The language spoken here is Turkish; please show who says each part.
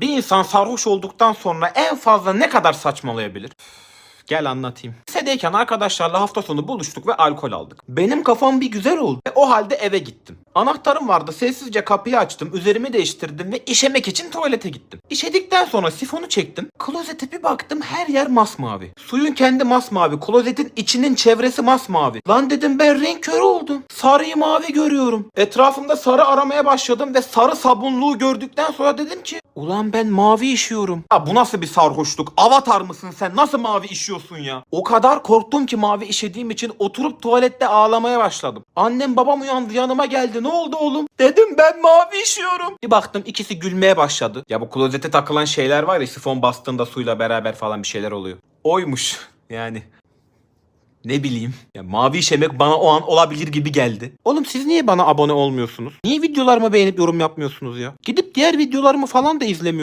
Speaker 1: Bir insan sarhoş olduktan sonra en fazla ne kadar saçmalayabilir? Gel anlatayım. Lisedeyken arkadaşlarla hafta sonu buluştuk ve alkol aldık. Benim kafam bir güzel oldu ve o halde eve gittim. Anahtarım vardı sessizce kapıyı açtım, üzerimi değiştirdim ve işemek için tuvalete gittim. İşedikten sonra sifonu çektim. Klozete bir baktım her yer masmavi. Suyun kendi masmavi, klozetin içinin çevresi masmavi. Lan dedim ben renk körü oldum. Sarıyı mavi görüyorum. Etrafımda sarı aramaya başladım ve sarı sabunluğu gördükten sonra dedim ki Ulan ben mavi işiyorum. Ya bu nasıl bir sarhoşluk? Avatar mısın sen? Nasıl mavi işiyorsun ya? O kadar korktum ki mavi işediğim için oturup tuvalette ağlamaya başladım. Annem babam uyandı yanıma geldi. Ne oldu oğlum? Dedim ben mavi işiyorum. Bir baktım ikisi gülmeye başladı. Ya bu klozete takılan şeyler var ya sifon bastığında suyla beraber falan bir şeyler oluyor. Oymuş yani. Ne bileyim. Ya mavi işemek bana o an olabilir gibi geldi. Oğlum siz niye bana abone olmuyorsunuz? Niye videolarımı beğenip yorum yapmıyorsunuz ya? Gidip diğer videolarımı falan da izlemiyorsunuz.